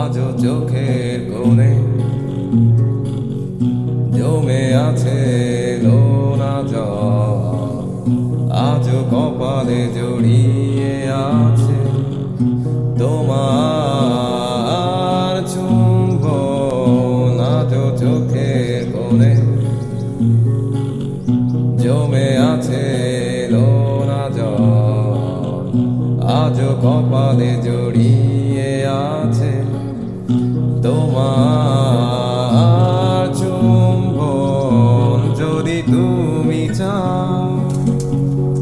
আজও চোখের কোণে জমে আছে লোনা জল। আজও কপালে জড়িয়ে আছে তোমার চুম্বন। আজও চোখের কোণে জমে আছে লোনা কপালে জড়িয়ে আছে তোমার চুম্বন। যদি তুমি চাও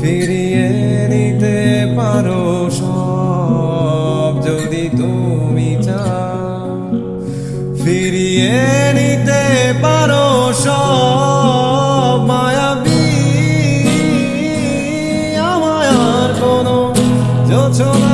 ফিরিয়ে নিতে পারো সব। যদি তুমি চাও ফিরিয়ে নিতে পারো সব। till I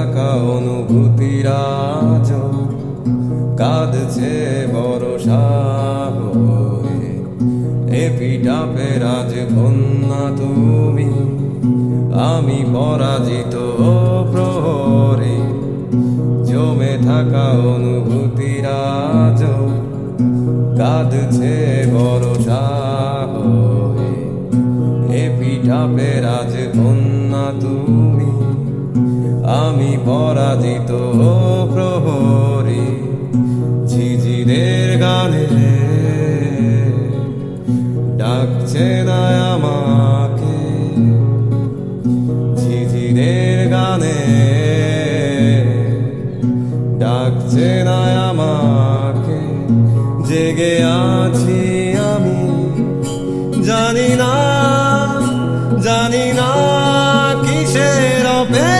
থাকা অনুভূতিরা আজ কাঁদছে বড় হয়ে এ আজ কন্যা তুমি, আমি পরাজিত প্রহরে। জমে থাকা অনুভূতিরা আজ কাঁদছে বড় হয়ে এ পিঠাপের আজ কন্যা তুমি আমি পরাজিত প্রহরী, ঝিঝিদের গানে। ডাকছে না আমাকে, ঝিঝিদের গানে। ডাকছে না আমাকে, জেগে আছি আমি। জানি না জানি না কিসের অপেক্ষায়